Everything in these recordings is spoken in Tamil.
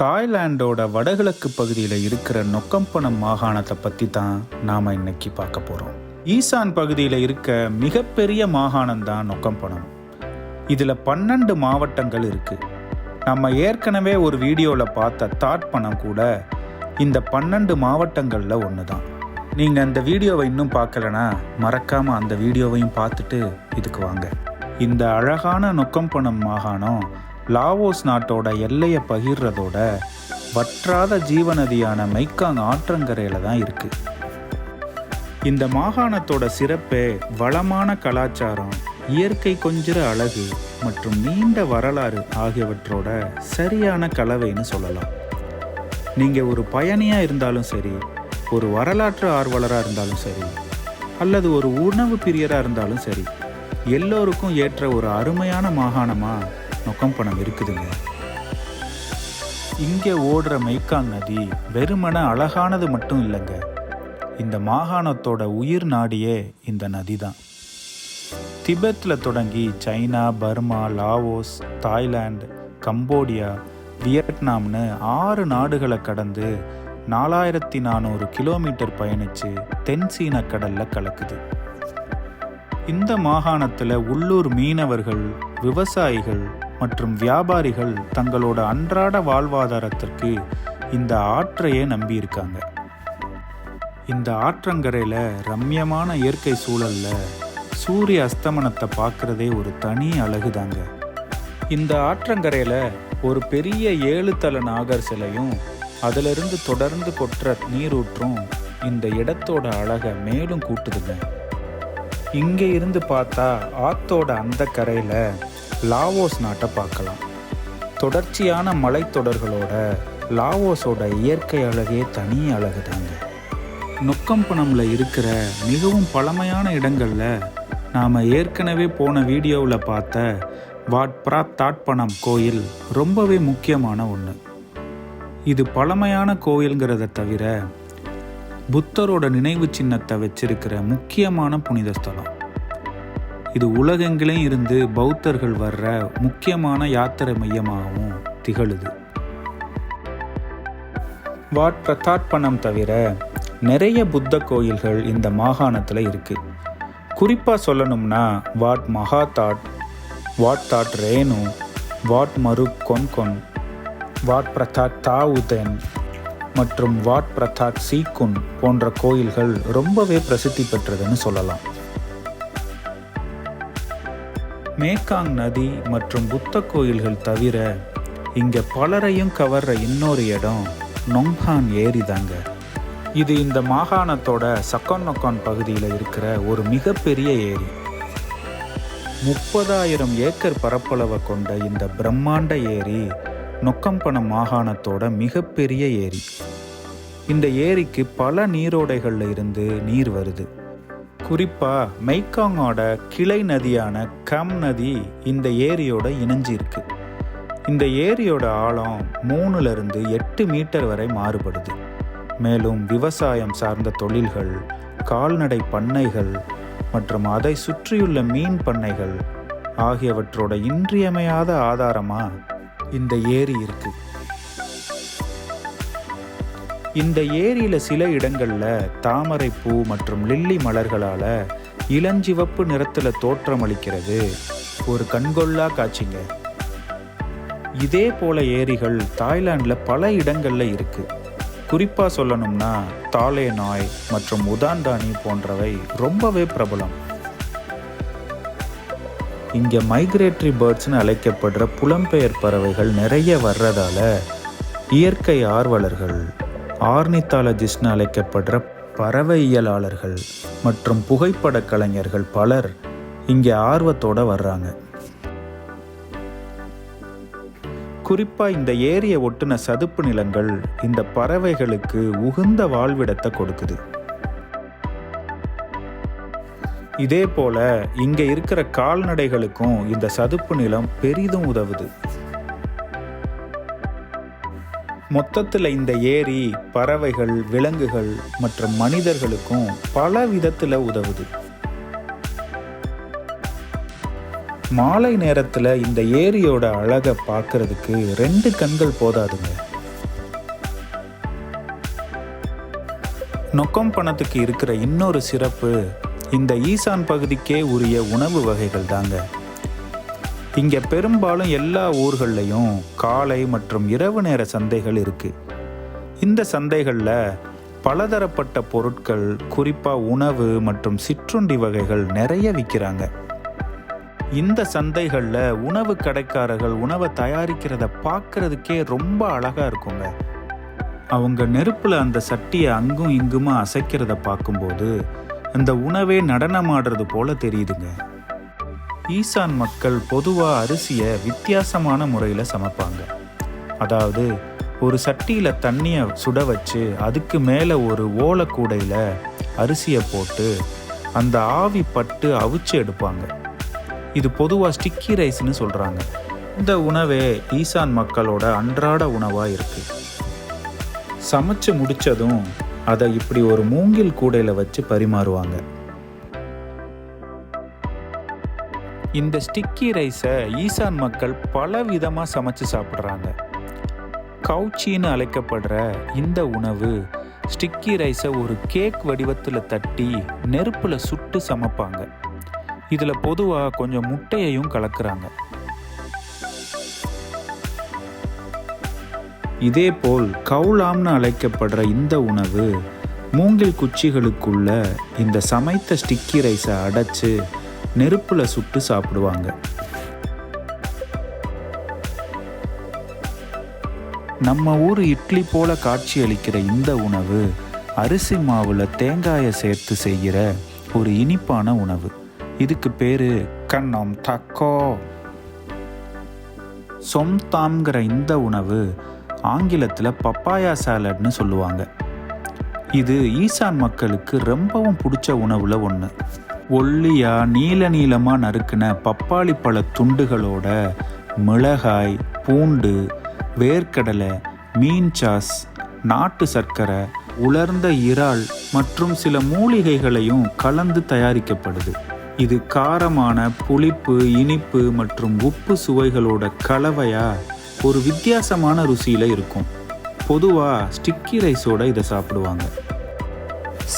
தாய்லாண்டோட வடகிழக்கு பகுதியில் இருக்கிற நொக்கம்பனம் மாகாணத்தை பற்றி தான் நாம் இன்னைக்கு பார்க்க போகிறோம் ஈசான் பகுதியில் இருக்க மிகப்பெரிய மாகாணம் தான் நொக்கம்பனம். இதில் பன்னெண்டு மாவட்டங்கள் இருக்குது நம்ம ஏற்கனவே ஒரு வீடியோவில் பார்த்த தாட்பணம் கூட இந்த பன்னெண்டு மாவட்டங்களில் ஒன்று தான் நீங்கள் அந்த வீடியோவை இன்னும் பார்க்கலனா மறக்காமல் அந்த வீடியோவையும் பார்த்துட்டு இதுக்கு வாங்க. இந்த அழகான நொக்கம்பனம் மாகாணம் லாவோஸ் நாட்டோட எல்லையை பகிர்றதோட வற்றாத ஜீவநதியான மைக்காங் ஆற்றங்கரையில் தான் இருக்குது இந்த மாகாணத்தோட சிறப்பே வளமான கலாச்சாரம் இயற்கை கொஞ்சிற அழகு மற்றும் நீண்ட வரலாறு ஆகியவற்றோட சரியான கலவைன்னு சொல்லலாம். நீங்கள் ஒரு பயணியாக இருந்தாலும் சரி ஒரு வரலாற்று ஆர்வலராக இருந்தாலும் சரி அல்லது ஒரு உணவு பிரியராக இருந்தாலும் சரி எல்லோருக்கும் ஏற்ற ஒரு அருமையான மாகாணமாக நொக்கம்பணம் இருக்குதுங்க. இங்கே ஓடுற மைக்காங் நதி வெறுமன அழகானது மட்டும் இல்லைங்க. இந்த மாகாணத்தோட உயிர் நாடியே இந்த நதி தான் திபெத்தில் தொடங்கி China Burma Laos Thailand Cambodia வியட்நாம்னு ஆறு நாடுகளை கடந்து நாலாயிரத்தி நானூறு கிலோமீட்டர் பயணித்து தென் கடலில் கலக்குது. இந்த மாகாணத்தில் உள்ளூர் மீனவர்கள் விவசாயிகள் மற்றும் வியாபாரிகள் தங்களோட அன்றாட வாழ்வாதாரத்திற்கு இந்த ஆற்றையே நம்பியிருக்காங்க. இந்த ஆற்றங்கரையில் ரம்யமான இயற்கை சூழலில் சூரிய அஸ்தமனத்தை பார்க்குறதே ஒரு தனி அழகு தாங்க இந்த ஆற்றங்கரையில் ஒரு பெரிய ஏழு தல நாகர் சிலையும் அதிலிருந்து தொடர்ந்து கொற்ற நீரூற்றும் இந்த இடத்தோட அழகை மேலும் கூட்டுதுங்க. இங்கே இருந்து பார்த்தா ஆத்தோட அந்த கரையில் லாவோஸ் நாட்டை பார்க்கலாம். தொடர்ச்சியான மலைத்தொடர்களோட லாவோஸோட இயற்கை அழகே தனி அழகு தாங்க நொக்கம்பணம்ல இருக்கிற மிகவும் பழமையான இடங்கள்ல நாம் ஏற்கனவே போன வீடியோவில் பார்த்த வாட்ப்ரா தாட்பணம் கோயில் ரொம்பவே முக்கியமான ஒன்று இது பழமையான கோயில்ங்கிறத தவிர புத்தரோட நினைவு சின்னத்தை வச்சிருக்கிற முக்கியமான புனித ஸ்தலம். இது உலகெங்கிலும் இருந்து பௌத்தர்கள் வர்ற முக்கியமான யாத்திரை மையமாகவும் திகழுது. வாட் பிரதாட்பணம் தவிர நிறைய புத்த கோயில்கள் இந்த மாகாணத்தில் இருக்குது குறிப்பாக சொல்லணும்னா Wat Mahathat Wat That Renu Wat மரு கொன்கொன் வாட் பிரதாட் தாவுதென் மற்றும் வாட் பிரதாட் சீக்குன் போன்ற கோயில்கள் ரொம்பவே பிரசித்தி பெற்றதுன்னு சொல்லலாம். மேக்காங் நதி மற்றும் புத்த கோயில்கள் தவிர இங்கே பலரையும் கவர்ற இன்னொரு இடம் நொங்ஹான் ஏரி தாங்க இது இந்த மாகாணத்தோட சக்கான் நொக்கான் பகுதியில் இருக்கிற ஒரு மிகப்பெரிய ஏரி. முப்பதாயிரம் ஏக்கர் பரப்பளவை கொண்ட இந்த பிரம்மாண்ட ஏரி நொக்கம்பனம் மாகாணத்தோட மிகப்பெரிய ஏரி. இந்த ஏரிக்கு பல நீரோடைகளில் இருந்து நீர் வருது. குறிப்பாக மெய்காங்கோட கிளை நதியான கம் நதி இந்த ஏரியோட இணைஞ்சிருக்கு. இந்த ஏரியோட ஆழம் மூணுலேருந்து எட்டு மீட்டர் வரை மாறுபடுது. மேலும் விவசாயம் சார்ந்த தொழில்கள் கால்நடை பண்ணைகள் மற்றும் அதை சுற்றியுள்ள மீன் பண்ணைகள் ஆகியவற்றோட இன்றியமையாத ஆதாரமாக இந்த ஏரி இருக்குது இந்த ஏரியில சில இடங்கள்ல தாமரை பூ மற்றும் லில்லி மலர்களால இளஞ்சிவப்பு நிறத்துல தோற்றமளிக்கிறது. ஒரு கண்கொள்ளா காட்சிங்க. இதே போல ஏரிகள் தாய்லாந்தில் பல இடங்களில் இருக்கு. குறிப்பாக சொல்லணும்னா தாலே நாய் மற்றும் உதான்தானி போன்றவை ரொம்பவே பிரபலம். இங்கே மைக்ரேட்டரி பேர்ட்ஸ்னு அழைக்கப்படுற புலம்பெயர் பறவைகள் நிறைய வர்றதால இயற்கை ஆர்வலர்கள் ஆர்னித்தாலஜிஸ்ட்னு அழைக்கப்படுற பறவையியலாளர்கள் மற்றும் புகைப்பட கலைஞர்கள் பலர் இங்கே ஆர்வத்தோடு வர்றாங்க. குறிப்பாக இந்த ஏரியை ஒட்டுன சதுப்பு நிலங்கள் இந்த பறவைகளுக்கு உகுந்த வாழ்விடத்தை கொடுக்குது. இதே போல இங்கே இருக்கிற கால்நடைகளுக்கும் இந்த சதுப்பு நிலம் பெரிதும் உதவுது. மொத்தத்தில் இந்த ஏரி பறவைகள் விலங்குகள் மற்றும் மனிதர்களுக்கும் பல விதத்தில் உதவுது. மாலை நேரத்தில் இந்த ஏரியோட அழகை பார்க்கறதுக்கு ரெண்டு கண்கள் போதாதுங்க. நொக்கம் பணத்துக்கு இருக்கிற இன்னொரு சிறப்பு இந்த ஈசான் பகுதிக்கே உரிய உணவு வகைகள் தாங்க இங்கே பெரும்பாலும் எல்லா ஊர்கள்லையும் காலை மற்றும் இரவு நேர சந்தைகள் இருக்குது இந்த சந்தைகளில் பலதரப்பட்ட பொருட்கள் குறிப்பாக உணவு மற்றும் சிற்றுண்டி வகைகள் நிறைய விற்கிறாங்க இந்த சந்தைகளில் உணவு கடைக்காரர்கள் உணவை தயாரிக்கிறத பார்க்கறதுக்கே ரொம்ப அழகாக இருக்குங்க. அவங்க நெருப்பில் அந்த சட்டியை அங்கும் இங்குமா அசைக்கிறத பார்க்கும்போது அந்த உணவே நடனமாடுறது போல தெரியுதுங்க. ஈசான் மக்கள் பொதுவாக அரிசியை வித்தியாசமான முறையில் சமைப்பாங்க. அதாவது ஒரு சட்டியில் தண்ணியை சுட வச்சு அதுக்கு மேலே ஒரு ஓலைக்கூடையில் அரிசியை போட்டு அந்த ஆவி பட்டு அவிச்சு எடுப்பாங்க. இது பொதுவாக ஸ்டிக்கி ரைஸ்னு சொல்கிறாங்க இந்த உணவே ஈசான் மக்களோட அன்றாட உணவாக இருக்குது சமைச்சு முடிச்சதும் அதை இப்படி ஒரு மூங்கில் கூடையில் வச்சு பரிமாறுவாங்க. இந்த ஸ்டிக்கி ரைஸை ஈசான் மக்கள் பல விதமாக சமைச்சு சாப்பிட்றாங்க. கவுச்சின்னு அழைக்கப்படுற இந்த உணவு ஸ்டிக்கி ரைஸை ஒரு கேக் வடிவத்தில் தட்டி நெருப்பில் சுட்டு சமைப்பாங்க. இதில் பொதுவாக கொஞ்சம் முட்டையையும் கலக்குறாங்க. இதேபோல் கவுலாம்னு அழைக்கப்படுற இந்த உணவு மூங்கில் குச்சிகளுக்குள்ள இந்த சமைத்த ஸ்டிக்கி ரைஸை அடைச்சு நெருப்பில் சுட்டு சாப்பிடுவாங்க. நம்ம ஊர் இட்லி போல காட்சி அளிக்கிற இந்த உணவு அரிசி மாவுல தேங்காயை சேர்த்து செய்கிற ஒரு இனிப்பான உணவு. இதுக்கு பேரு கண்ணம் தக்கோ. சொம்தாம்ங்கிற இந்த உணவு ஆங்கிலத்தில் பப்பாயா சாலட்னு சொல்லுவாங்க. இது ஈசான் மக்களுக்கு ரொம்பவும் பிடிச்ச உணவுல ஒன்று ஒல்லியாக நீல நீளமாக நறுக்கின பப்பாளி பழ துண்டுகளோட மிளகாய் பூண்டு வேர்க்கடலை மீன் சாஸ் நாட்டு சர்க்கரை உலர்ந்த இறால் மற்றும் சில மூலிகைகளையும் கலந்து தயாரிக்கப்படுது. இது காரமான புளிப்பு இனிப்பு மற்றும் உப்பு சுவைகளோட கலவையா ஒரு வித்தியாசமான ருசியில் இருக்கும். பொதுவாக ஸ்டிக்கி ரைஸோட இதை சாப்பிடுவாங்க.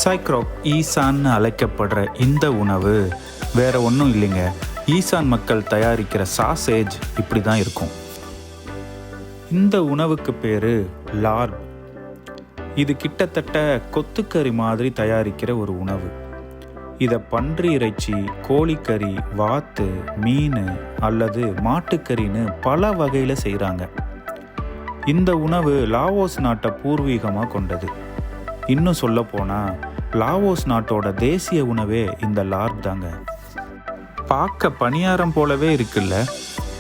சைக்ரோக் ஈசான்னு அழைக்கப்படுற இந்த உணவு வேற ஒன்றும் இல்லைங்க. ஈசான் மக்கள் தயாரிக்கிற சாசேஜ் இப்படி தான் இருக்கும். இந்த உணவுக்கு பேர் லார்ப். இது கிட்டத்தட்ட கொத்துக்கறி மாதிரி தயாரிக்கிற ஒரு உணவு. இதை பன்றி இறைச்சி கோழிக்கறி வாத்து மீன் அல்லது மாட்டுக்கறின்னு பல வகையில் செய்கிறாங்க இந்த உணவு லாவோஸ் நாட்டை பூர்வீகமாக கொண்டது. இன்னும் சொல்ல போனால் லாவோஸ் நாட்டோட தேசிய உணவே இந்த லார்ப் தாங்க. பார்க்க பணியாரம் போலவே இருக்குல்ல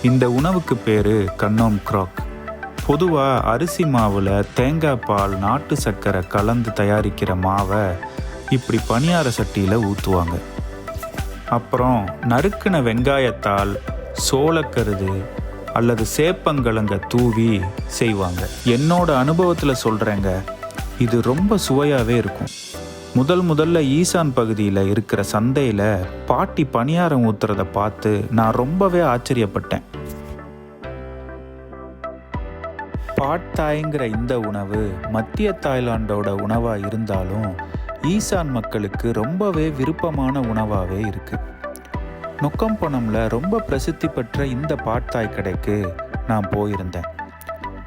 இந்த உணவுக்கு பேரு கன்னோம் க்ராக். பொதுவாக அரிசி மாவில் தேங்காய் பால் நாட்டு சர்க்கரை கலந்து தயாரிக்கிற மாவை இப்படி பணியார சட்டியில் ஊற்றுவாங்க அப்புறம் நறுக்கின வெங்காயத்தால் சோளக்கருது அல்லது சேப்பங்கிழங்க தூவி செய்வாங்க. என்னோட அனுபவத்தில் சொல்கிறேங்க இது ரொம்ப சுவையாகவே இருக்கும். முதல் முதல்ல ஈசான் பகுதியில் இருக்கிற சந்தையில் பாட்டி பணியாரம் ஊத்துறத பார்த்து நான் ரொம்பவே ஆச்சரியப்பட்டேன். பாட்டாய்ங்கிற இந்த உணவு மத்திய தாய்லாண்டோட உணவாக இருந்தாலும் ஈசான் மக்களுக்கு ரொம்பவே விருப்பமான உணவாகவே இருக்குது நொக்கம்பணம்ல ரொம்ப பிரசித்தி பெற்ற இந்த பாட்தாய் கடைக்கு நான் போயிருந்தேன்.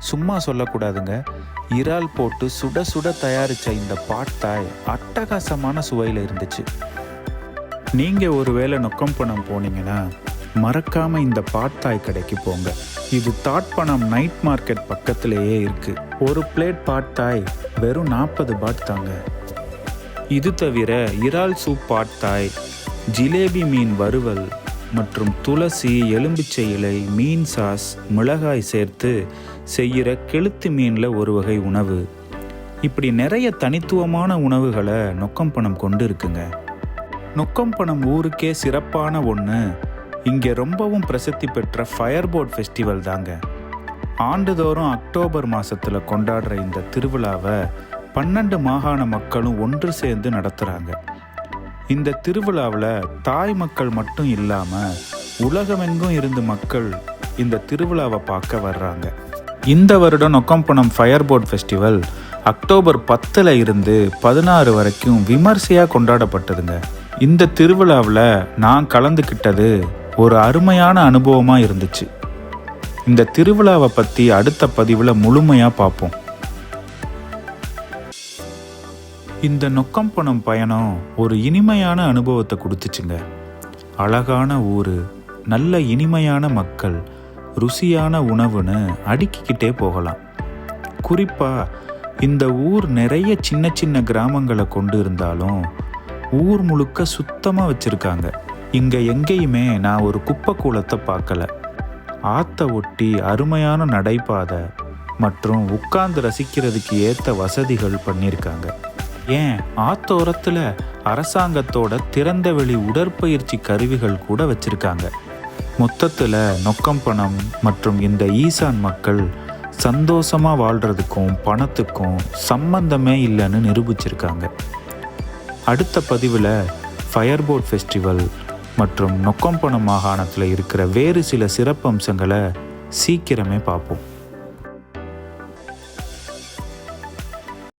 சும்மா சொல்லக்கூடாதுங்க. இறால் போட்டு சுட சுட தயாரித்த இந்த பாட்டாய் அட்டகாசமான சுவையில் இருந்துச்சு. நீங்கள் ஒருவேளை நொக்கம்பணம் போனீங்கன்னா மறக்காம இந்த பாட்தாய் கடைக்கு போங்க. இது தாட்பணம் நைட் மார்க்கெட் பக்கத்திலேயே இருக்கு. ஒரு பிளேட் பாட்தாய் வெறும் நாற்பது பாட் தாங்க. இது தவிர இறால் சூப் பாட்தாய் ஜிலேபி மீன் வறுவல் மற்றும் துளசி எலும்பிச்சை இலை மீன் சாஸ் மிளகாய் சேர்த்து செய்கிற கெளுத்து மீனில் ஒரு வகை உணவு. இப்படி நிறைய தனித்துவமான உணவுகளை நொக்கம்பணம் கொண்டு இருக்குங்க நொக்கம்பணம் ஊருக்கே சிறப்பான ஒன்று இங்கே ரொம்பவும் பிரசித்தி பெற்ற ஃபயர் போர்ட் ஃபெஸ்டிவல் தாங்க. ஆண்டுதோறும் அக்டோபர் மாதத்தில் கொண்டாடுற இந்த திருவிழாவை பன்னெண்டு மாகாண மக்களும் ஒன்று சேர்ந்து நடத்துகிறாங்க இந்த திருவிழாவில் தாய் மக்கள் மட்டும் இல்லாமல் உலகமெங்கும் இருந்து மக்கள் இந்த திருவிழாவை பார்க்க வர்றாங்க. இந்த வருடம் நொக்கம்பணம் ஃபயர் போர்ட் ஃபெஸ்டிவல் அக்டோபர் பத்தில் இருந்து பதினாறு வரைக்கும் விமர்சையாக கொண்டாடப்பட்டதுங்க. இந்த திருவிழாவில் நான் கலந்துக்கிட்டது ஒரு அருமையான அனுபவமாக இருந்துச்சு. இந்த திருவிழாவை பற்றி அடுத்த பதிவில் முழுமையாக பார்ப்போம். இந்த நொக்கம்பணம் பயணம் ஒரு இனிமையான அனுபவத்தை கொடுத்துச்சுங்க. அழகான ஊர் நல்ல இனிமையான மக்கள் ருசியான உணவுன்னு அடுக்கிக்கிட்டே போகலாம். குறிப்பாக இந்த ஊர் நிறைய சின்ன சின்ன கிராமங்களை கொண்டு இருந்தாலும் ஊர் முழுக்க சுத்தமாக வச்சுருக்காங்க. இங்கே எங்கேயுமே நான் ஒரு குப்பை கூலத்தை பார்க்கல. ஆற்ற ஒட்டி அருமையான நடைபாதை மற்றும் உட்கார்ந்து ரசிக்கிறதுக்கு ஏற்ற வசதிகள் பண்ணியிருக்காங்க. ஏன்? ஆத்தோரத்தில் அரசாங்கத்தோட திறந்தவெளி உடற்பயிற்சி கருவிகள் கூட வச்சுருக்காங்க. மொத்தத்தில் நொக்கம்பணம் மற்றும் இந்த ஈசான் மக்கள் சந்தோஷமாக வாழ்கிறதுக்கும் பணத்துக்கும் சம்பந்தமே இல்லைன்னு நிரூபிச்சிருக்காங்க. அடுத்த பதிவில் ஃபயர்போர்ட் ஃபெஸ்டிவல் மற்றும் நொக்கம்பணம் மாகாணத்தில் இருக்கிற வேறு சில சிறப்பம்சங்களை சீக்கிரமே பார்ப்போம்.